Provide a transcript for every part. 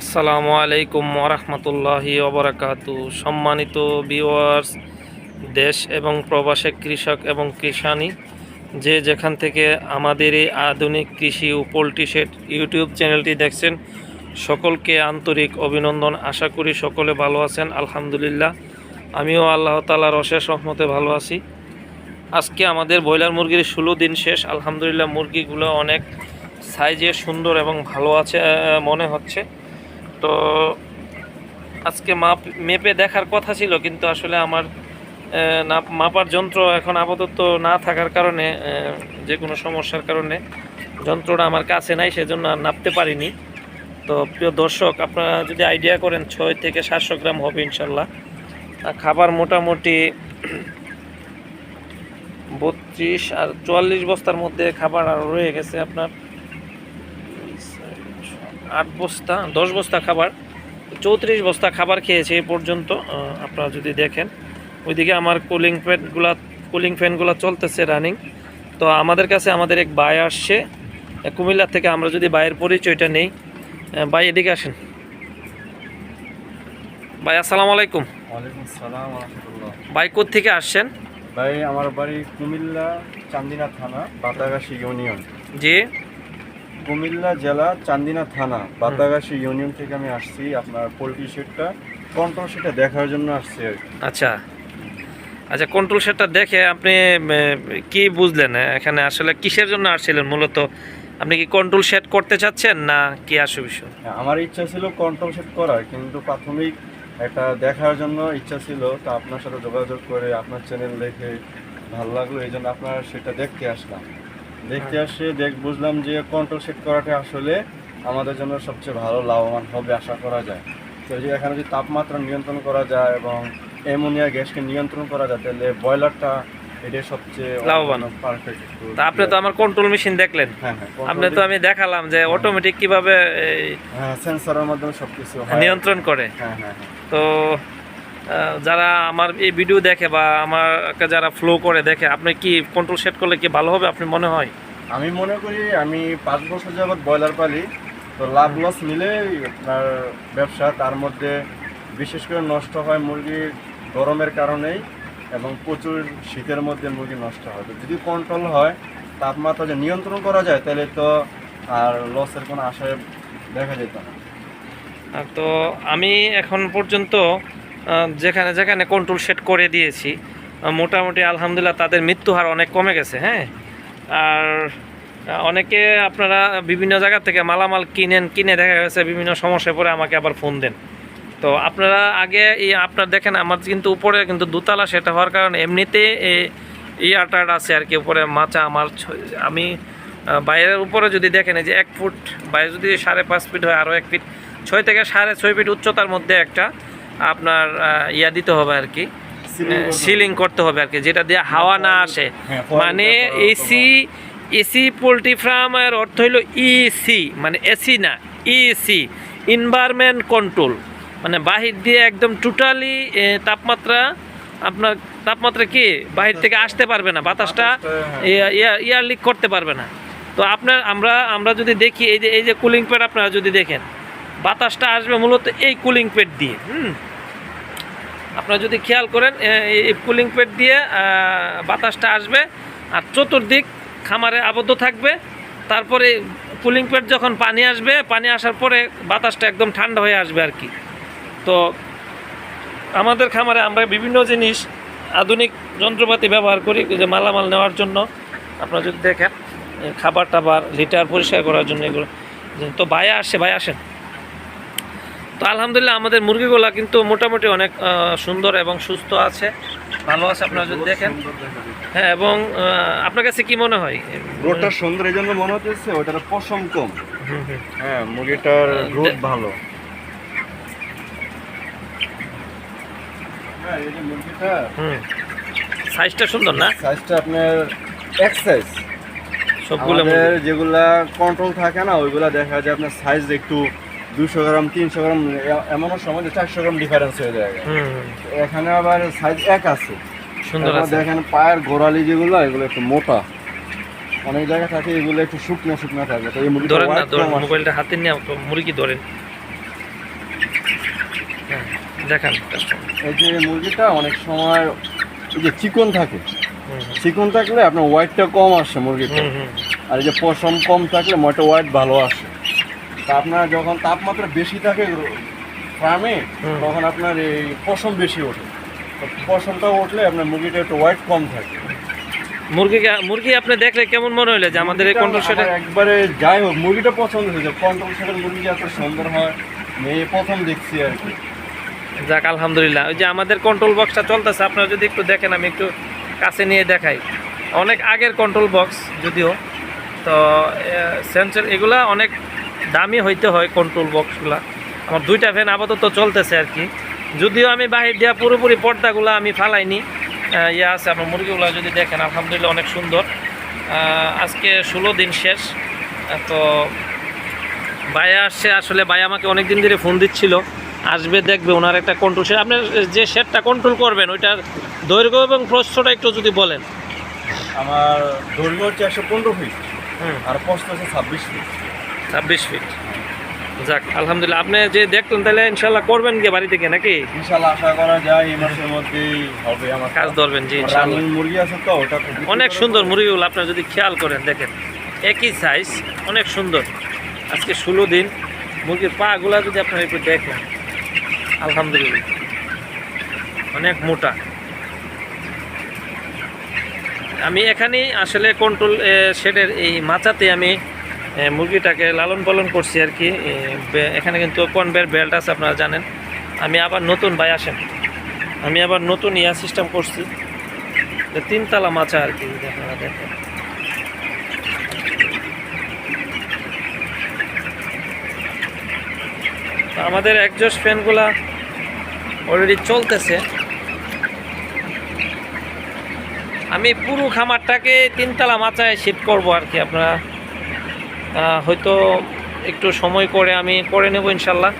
আসসালামু আলাইকুম ওরহমতুল্লাহি ওবরাকাতু সম্মানিত ভিউয়ার্স দেশ এবং প্রবাসে কৃষক এবং কৃষানি, যে যেখান থেকে আমাদের এই আধুনিক কৃষি ও পোলট্রি সেট ইউটিউব চ্যানেলটি দেখছেন, সকলকে আন্তরিক অভিনন্দন। আশা করি সকলে ভালো আছেন, আলহামদুলিল্লাহ। আমিও আল্লাহ তালার অশেষ রহমতে ভালো আছি। আজকে আমাদের ব্রয়লার মুরগির ষোলো দিন শেষ। আলহামদুলিল্লাহ মুরগিগুলো অনেক সাইজে সুন্দর এবং ভালো আছে মনে হচ্ছে। তো আজকে মাপ, মেপে দেখার কথা ছিল, কিন্তু আসলে আমার মাপার যন্ত্র এখন আপাতত না থাকার কারণে যে কোনো সমস্যার কারণে যন্ত্রটা আমার কাছে নাই, সেজন্য আর নাপতে পারিনি। তো প্রিয় দর্শক, আপনারা যদি আইডিয়া করেন, ছয় থেকে সাতশো গ্রাম হবে ইনশাল্লাহ। খাবার মোটামুটি বত্রিশ আর চুয়াল্লিশ বস্তার মধ্যে খাবার আর রয়ে গেছে আপনার। আট বস্তা দশ বস্তা খাবার চৌত্রিশ বস্তা খাবার খেয়েছে এ পর্যন্ত আপনারা যদি দেখেন। ওইদিকে আমার কুলিং ফ্যানগুলা কুলিং ফ্যানগুলো চলতেছে রানিং তো আমাদের কাছে আমাদের এক বাই আসছে আহ, কুমিল্লা থেকে আমরা যদি বাইয়ের পরিচয়টা নেই ভাই এদিকে আসেন। ভাই আসসালামু আলাইকুম। ভাই থেকে আসছেন? ভাই আমার বাড়ি কুমিল্লা চান্দিনা থানা বাতাগাসি ইউনিয়ন। জি। কুমিল্লা জেলা চান্দিনা থানা বাতাগাসি ইউনিয়ন থেকে আমি আসছি আপনার পোলট্রি শেডটা। কন্ট্রোল সেটা দেখার জন্য আসছি আর কি। আচ্ছা। আচ্ছা কন্ট্রোল সেটটা দেখে আপনি কি বুঝলেন? এখানে আসলে কিসের জন্য আসছিলেন মূলত? আপনি কি কন্ট্রোল সেট করতে চাচ্ছেন না কি আসে বিষয়? হ্যাঁ, আমার ইচ্ছা ছিল কন্ট্রোল সেট করার কিন্তু প্রাথমিক একটা দেখার জন্য ইচ্ছা ছিল। তা আপনার সাথে যোগাযোগ করে আপনার চ্যানেল দেখে ভালো লাগল এই জন্য আপনার সেটা দেখতে আসলাম। দেখতে আসে দেখ বুঝলাম যে কন্ট্রোল সেট করাটা আসলে আমাদের জন্য সবচেয়ে ভালো লাভবান হবে আশা করা যায়। তো যে এখানে যদি তাপমাত্রা নিয়ন্ত্রণ করা যায় এবং অ্যামোনিয়া গ্যাসকে নিয়ন্ত্রণ করা যায় তাহলে ব্রয়লারটা এটা সবচেয়ে লাভবান। পারফেক্ট তা আপনি তো আমার কন্ট্রোল মেশিন দেখলেন। হ্যাঁ হ্যাঁ আপনি তো আমি দেখালাম যে অটোমেটিক কীভাবে এই, হ্যাঁ সেন্সরের মাধ্যমে সবকিছু নিয়ন্ত্রণ করে। হ্যাঁ। তো যারা আমার এই ভিডিও দেখে বা আমাকে যারা ফ্লো করে দেখে আপনি কি কন্ট্রোল সেট করলে কি ভালো হবে আপনি মনে হয়? আমি মনে করি আমি পাঁচ বছর যাবৎ ব্রয়লার পালি তো লাভ লস মিলে আপনার ব্যবসা তার মধ্যে বিশেষ করে নষ্ট হয় মুরগি গরমের কারণেই এবং প্রচুর শীতের মধ্যে মুরগি নষ্ট হয়। তো যদি কন্ট্রোল হয় তাপমাত্রা যে নিয়ন্ত্রণ করা যায় তাহলে তো আর লসের কোনো আশায় দেখা যেত না। তো আমি এখন পর্যন্ত যেখানে যেখানে কন্ট্রোল সেট করে দিয়েছি মোটামুটি আলহামদুলিল্লাহ তাদের মৃত্যু হার অনেক কমে গেছে হ্যাঁ? আর অনেকে আপনারা বিভিন্ন জায়গা থেকে মালামাল কিনেন, কিনে দেখা গেছে বিভিন্ন সমস্যায় পরে আমাকে আবার ফোন দেন। তো আপনারা আগে এই আপনার দেখেন, আমার কিন্তু উপরে কিন্তু দুতলা সেটা হওয়ার কারণে এমনিতে এই আটার আছে আর কি, উপরে মাচা আমার আমি বাইরের উপরে যদি দেখেন যে এক ফুট, বাইরে যদি সাড়ে পাঁচ ফিট হয়, আরও এক ফিট, ছয় থেকে সাড়ে ছয় ফিট উচ্চতার মধ্যে একটা আপনার ইয়া দিতে হবে আর কি সিলিং করতে হবে। আর কি যেটা দিয়ে হাওয়া না আসে। হ্যাঁ, মানে এসি এসি পোলট্রি ফার্মের অর্থ হইল ইসি মানে এসি না ইসি এনভায়রনমেন্ট কন্ট্রোল মানে বাহির দিয়ে একদম টোটালি তাপমাত্রা আপনার তাপমাত্রা কি বাহির থেকে আসতে পারবে না বাতাসটা বাতাসটা, ইয়ার লিক করতে পারবে না। তো আপনার আমরা আমরা যদি দেখি এই যে এই যে কুলিং প্যাড আপনারা যদি দেখেন বাতাসটা আসবে মূলত এই কুলিং প্যাড দিয়ে, হুম? আপনারা যদি খেয়াল করেন এই কুলিং প্যাড দিয়ে বাতাসটা আসবে আর চতুর্দিক খামারে আবদ্ধ থাকবে। তারপরে কুলিং প্যাড যখন পানি আসবে, পানি আসার পরে বাতাসটা একদম ঠান্ডা হয়ে আসবে আর কি। তো আমাদের খামারে আমরা বিভিন্ন জিনিস আধুনিক যন্ত্রপাতি ব্যবহার করি যে মালামাল নেওয়ার জন্য। আপনারা যদি দেখেন খাবার টাবার লিটার পরিষ্কার করার জন্য এগুলো। তো ভাই আসে, ভাই আসেন। তো আলহামদুলিল্লাহ আমাদের মুরগিগুলা কিন্তু মোটামুটি অনেক সুন্দর এবং সুস্থ আছে। ভালো আছে আপনারা যদি দেখেন। হ্যাঁ এবং আপনার কাছে কি মনে হয়? গ্রোথটা সুন্দর এই জন্য মনে হচ্ছে ওটার পশম কম। হ্যাঁ মুরগিটার দে- ভালো। হ্যাঁ সাইজটা সুন্দর না? সাইজটা আপনার এক সাইজ। সবগুলো যেগুলা কন্ট্রোল থাকে না ওইগুলা দেখা যায় আপনার সাইজ একটু দুশো গ্রাম তিনশো গ্রাম এমনও সময় যে চারশো গ্রাম ডিফারেন্স হয়ে যায়। এখানে আবার সাইজ এক আছে। সুন্দর দেখেন পায়ের গোড়ালি যেগুলো এগুলো একটু মোটা। অনেক জায়গা থাকে এগুলো একটু শুকনো শুকনো থাকে। তো এই ধরেন না ধরেন মোবাইলটা হাতে নিয়ে মুরগি ধরেন। হ্যাঁ দেখান। এই যে মুরগিটা অনেক সময় এই যে চিকন থাকে। চিকন থাকলে আপনার ওয়াইটটা কম আসে মুরগিটা আর এই যে পশম কম থাকলে মোটা ওয়াইট ভালো আসে। তা আপনার যখন তাপমাত্রা বেশি থাকে ফার্মে তখন আপনার এই পশম বেশি ওঠে। পশমটা উঠলে আপনার মুরগিটা একটু ওয়াইট কম থাকে। মুরগিকে মুরগি আপনি দেখলে কেমন মনে হইলে যে আমাদের এই কন্ট্রোল সেটে একবারে যাই হোক মুরগিটা পছন্দ হয়েছে। কন্ট্রোল সেটের মুরগি এত সুন্দর হয় মেয়ে প্রথম দেখছি আর কি। যাক আলহামদুলিল্লাহ। ওই যে আমাদের কন্ট্রোল বক্সটা চলতেছে আপনারা যদি একটু দেখেন আমি একটু কাছে নিয়ে দেখাই। অনেক আগের কন্ট্রোল বক্স যদিও। তো সেন্সর এগুলা অনেক দামি হইতে হয় কন্ট্রোল বক্সগুলা আমার দুইটা ফ্যান আপাতত চলতেছে আর কি। যদিও আমি বাহির দেওয়া পুরোপুরি পর্দাগুলো আমি ফালাইনি। ইয়ে আছে আমার মুরগিগুলো যদি দেখেন আলহামদুলিল্লাহ অনেক সুন্দর। আজকে ষোলো দিন শেষ। তো বায়া আসছে আসলে ভাই আমাকে অনেক দিন ধরে ফোন দিচ্ছিল। আসবে দেখবে ওনার একটা কন্ট্রোল সেট আপনার যে শেডটা কন্ট্রোল করবেন ওইটার দৈর্ঘ্য এবং প্রস্থটা একটু যদি বলেন। আমার দৈর্ঘ্য হচ্ছে একশো পনেরো ফিট হুম। আর প্রস্থ হচ্ছে ছাব্বিশ ফিট ছাব্বিশ ফিট যাক আলহামদুলিল্লাহ আপনি যে দেখলেন তাহলে ইনশাল্লাহ করবেন গিয়ে বাড়ি থেকে নাকি? ইনশাল্লাহ আশা করা যায় এই মাসের মধ্যেই হবে আমার। কাজ ধরবেন জি ইনশাল্লাহ মুরগি আছে তো ওটা অনেক সুন্দর। মুরগিগুলো আপনারা যদি খেয়াল করেন দেখেন একই সাইজ অনেক সুন্দর। আজকে ষোলো দিন মুরগির পাগুলা যদি আপনারা একটু দেখেন আলহামদুলিল্লাহ অনেক মোটা। আমি এখানেই আসলে কন্ট্রোল শেডের এই মাচাতে আমি মুরগিটাকে লালন পালন করছি আর কি। এখানে কিন্তু কনভের বেল্ট আছে আপনারা জানেন। আমি আবার নতুন ভাই আসেন। আমি আবার নতুন ইয়া সিস্টেম করছি। তিনতলা মাচা আর কি আপনারা দেখেন। আমাদের একজস্ট ফ্যানগুলা অলরেডি চলতেছে। আমি পুরো খামারটাকে তিনতলা মাচায় শিফট করব আর কি, আপনারা হয়তো একটু সময় করে আমি করে নেব ইনশাল্লাহ।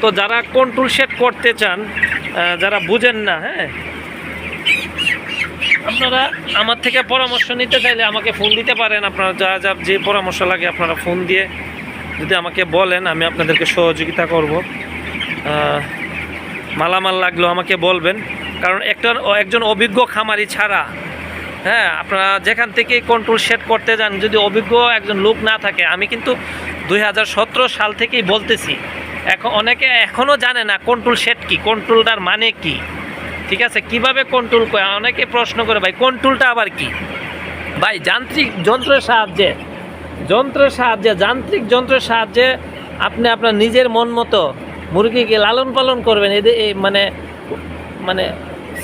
তো যারা কন্ট্রোল সেট করতে চান যারা বুঝেন না হ্যাঁ? আপনারা আমার থেকে পরামর্শ নিতে চাইলে আমাকে ফোন দিতে পারেন। আপনারা যা যা যে পরামর্শ লাগে আপনারা ফোন দিয়ে যদি আমাকে বলেন, আমি আপনাদেরকে সহযোগিতা করব। মালামাল লাগলেও আমাকে বলবেন। কারণ একটা, একজন অভিজ্ঞ খামারি ছাড়া হ্যাঁ আপনারা যেখান থেকে কন্ট্রোল সেট করতে যান, যদি অভিজ্ঞ একজন লোক না থাকে, আমি কিন্তু দু হাজার সতেরো সাল থেকেই বলতেছি। এখন অনেকে এখনও জানে না কন্ট্রোল সেট কি কন্ট্রোলটার মানে কি। ঠিক আছে? কীভাবে কন্ট্রোল করে? অনেকে প্রশ্ন করে, ভাই কন্ট্রোলটা আবার কি? ভাই, যান্ত্রিক যন্ত্রের সাহায্যে যন্ত্রের সাহায্যে, যান্ত্রিক যন্ত্রের সাহায্যে আপনি আপনার নিজের মন মতো মুরগিকে লালন পালন করবেন। এদের মানে মানে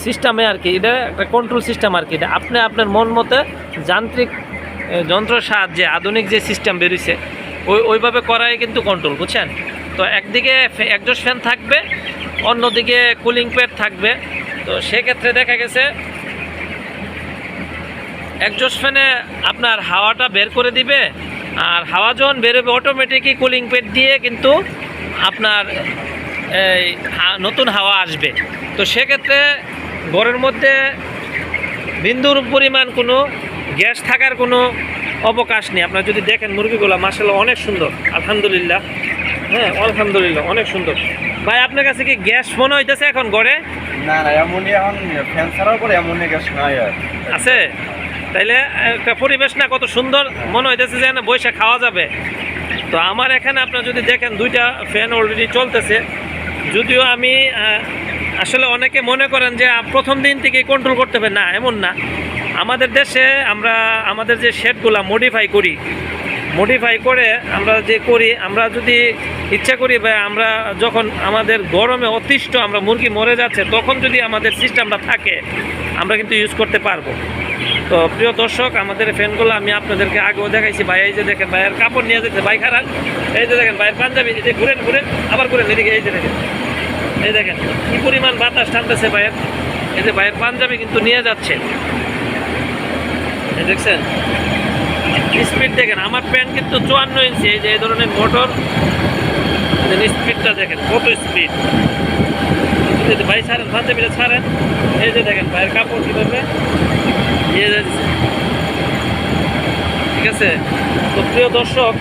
সিস্টেমে আর কি, এটা একটা কন্ট্রোল সিস্টেম আর কি, এটা আপনি আপনার মন মতে যান্ত্রিক যন্ত্রের সাহায্যে আধুনিক যে সিস্টেম বেরিয়েছে ওই, ওইভাবে করাই কিন্তু কন্ট্রোল বুঝছেন? তো একদিকে একজস্ট ফ্যান থাকবে, অন্যদিকে কুলিং প্যাড থাকবে, তো সেক্ষেত্রে দেখা গেছে একজস্ট ফ্যানে আপনার হাওয়াটা বের করে দিবে, আর হাওয়া যখন বেরোবে অটোমেটিকই কুলিং প্যাড দিয়ে কিন্তু আপনার, এই নতুন হাওয়া আসবে। তো সেক্ষেত্রে ঘরের মধ্যে বিন্দুর পরিমাণ কোনো গ্যাস থাকার কোনো অবকাশ নেই। আপনারা যদি দেখেন মুরগিগুলো মাসাল্লাহ অনেক সুন্দর। আলহামদুলিল্লাহ। হ্যাঁ আলহামদুলিল্লাহ অনেক সুন্দর। ভাই আপনার কাছে কি গ্যাস মনে হইতেছে এখন ঘরে না না এমনই এখন ফ্যান ছাড়ার পরে এমনই গ্যাস নাই আছে? তাইলে একটা পরিবেশ না কত সুন্দর মনে হইতেছে যে বসে খাওয়া যাবে। তো আমার এখানে আপনার যদি দেখেন দুইটা ফ্যান অলরেডি চলতেছে। যদিও আমি আসলে অনেকে মনে করেন যে প্রথম দিন থেকে কন্ট্রোল করতে হবে। না, এমন না। আমাদের দেশে আমরা, আমাদের যে শেডগুলা মডিফাই করি। মডিফাই করে আমরা যে করি, আমরা যদি ইচ্ছা করি বা আমরা যখন আমাদের গরমে অতিষ্ঠ আমরা মুরগি মরে যাচ্ছে, তখন যদি আমাদের সিস্টেমটা থাকে, আমরা কিন্তু ইউজ করতে পারব। তো প্রিয় দর্শক, আমাদের ফ্যানগুলো আমি আপনাদেরকে আগেও দেখাইছি। ভাই, এই যে দেখেন ভাইয়ের কাপড় নিয়ে যেতে ভাই খারাপ। এই যে দেখেন ভাইয়ের পাঞ্জাবি যে ঘুরেন ঘুরেন, আবার ঘুরেন, এদিকে, এই যে দেখেন। এই দেখেন, কি পরিমাণ বাতাস টানতেছে ভাইয়ের এই যে ভাইয়ের পাঞ্জাবি কিন্তু নিয়ে যাচ্ছে। দেখছেন? স্পিড দেখেন, আমার প্যান্ট কিন্তু চুয়ান্ন ইঞ্চি, এই যে এই ধরনের মোটর। স্পিডটা দেখেন, কত স্পিড। ভাই ছাড়েন, পাঞ্জাবিটা ছাড়েন। এই যে দেখেন, ভাইয়ের কাপড় কীভাবে নিয়ে যাচ্ছে। ঠিক আছে? তো প্রিয় দর্শক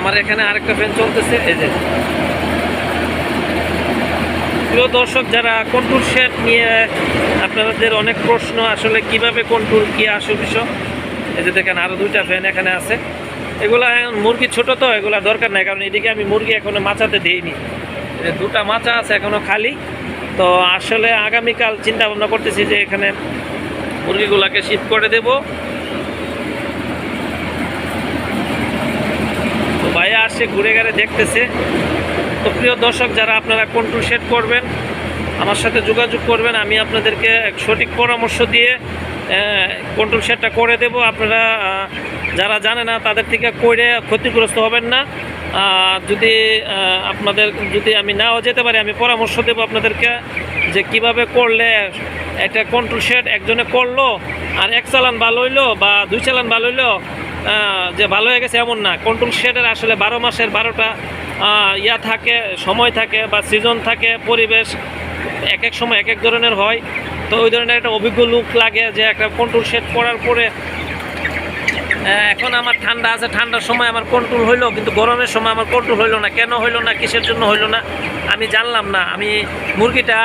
আমার এখানে আরেকটা ফ্যান চলতেছে, এই যে প্রিয় দর্শক, যারা কন্ট্রোল শেড নিয়ে আপনাদের অনেক প্রশ্ন, আসলে কীভাবে কন্ট্রোল কি আসল বিষয়? এই যে দেখেন আরও দুইটা ফ্যান এখানে আছে। এগুলা মুরগি ছোট তো, এগুলা দরকার নাই, কারণ এদিকে আমি মুরগি এখনও মাচাতে দিইনি। দুটা মাচা আছে এখনও খালি। তো আসলে আগামীকাল চিন্তা ভাবনা করতেছি যে এখানে মুরগিগুলাকে শিফট করে দেব। তো ভাইয়া আসছে, ঘুরে ঘুরে দেখতেছে। তো প্রিয় দর্শক, যারা আপনারা কন্ট্রোল সেট করবেন, আমার সাথে যোগাযোগ করবেন, আমি আপনাদেরকে সঠিক পরামর্শ দিয়ে কন্ট্রোল সেটটা করে দেব। আপনারা যারা জানে না, তাদের থেকে করে ক্ষতিগ্রস্ত হবেন না। যদি আপনাদের, যদি আমি নাও যেতে পারি, আমি পরামর্শ দেব আপনাদেরকে যে কীভাবে করলে একটা কন্ট্রোল সেট একজনে করল, আর এক চালান ভালো হইল বা দুই চালান ভালো হইল যে ভালো হয়ে গেছে এমন না। কন্ট্রোল শেডের আসলে বারো মাসের বারোটা ইয়া থাকে, সময় থাকে বা সিজন থাকে, পরিবেশ এক এক সময় এক এক ধরনের হয়। তো ওই ধরনের একটা অভিজ্ঞ লুক লাগে যে একটা কন্ট্রোল সেট করার পরে এখন আমার ঠান্ডা আছে, ঠান্ডার সময় আমার কন্ট্রোল হইল, কিন্তু গরমের সময় আমার কন্ট্রোল হইল না। কেন হইল না? কিসের জন্য হইল না? আমি জানলাম না। আমি মুরগিটা,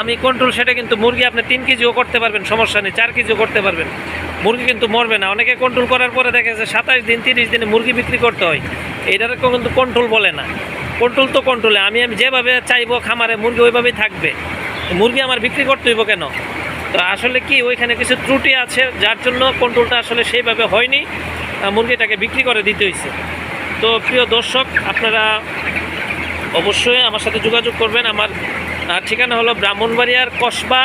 আমি কন্ট্রোল সেটা কিন্তু মুরগি আপনি তিন কেজিও করতে পারবেন, সমস্যা নেই, চার কেজিও করতে পারবেন। মুরগি কিন্তু মরবে না। অনেকে কন্ট্রোল করার পরে দেখে যে সাতাশ দিন, তিরিশ দিনে মুরগি বিক্রি করতে হয়। এটার কিন্তু কন্ট্রোল বলে না। কন্ট্রোল তো কন্ট্রোলে আমি আমি যেভাবে চাইব খামারে মুরগি ওইভাবেই থাকবে। মুরগি আমার বিক্রি করতে হইব কেন? তো আসলে কি, ওইখানে কিছু ত্রুটি আছে, যার জন্য কন্ট্রোলটা আসলে সেইভাবে হয়নি। মুরগিটাকে বিক্রি করে দিতে হয়েছে তো প্রিয় দর্শক, আপনারা অবশ্যই আমার সাথে যোগাযোগ করবেন। আমার ঠিকানা হলো ব্রাহ্মণবাড়িয়ার কসবা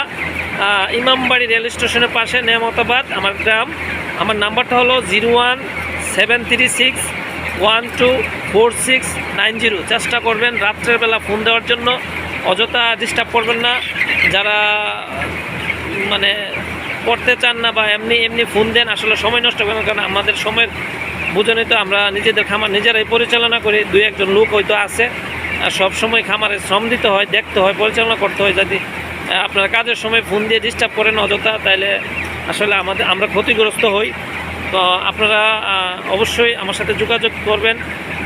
ইমামবাড়ি রেল স্টেশনের পাশে নেমতাবাদ আমার গ্রাম। আমার নাম্বারটা হলো zero one seven three six one two four six nine zero. চেষ্টা করবেন রাত্রের বেলা ফোন দেওয়ার জন্য। অযথা ডিস্টার্ব করবেন না। যারা মানে করতে চান না বা এমনি এমনি ফোন দেন আসলে সময় নষ্ট করেন কারণ আমাদের সময়ের বুঝে তো আমরা নিজেদের খামার নিজেরাই পরিচালনা করি দুই একজন লোক হয়তো আছে। আর সব সময় খামারে শ্রম দিতে হয় দেখতে হয় পরিচালনা করতে হয় আহ, আপনারা কাজের সময় ফোন দিয়ে ডিস্টার্ব করেন অযথা, তাইলে আসলে আমাদের, আমরা ক্ষতিগ্রস্ত হই। তো আপনারা অবশ্যই আমার সাথে যোগাযোগ করবেন।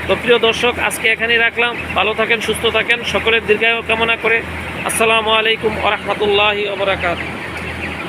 তো প্রিয় দর্শক, আজকে এখানেই রাখলাম। ভালো থাকেন, সুস্থ থাকেন। সকলের দীর্ঘায়ু কামনা করে আসসালামু আলাইকুম আরহামতুল্লাহি রহমতুল্লাহি ওবরাকাত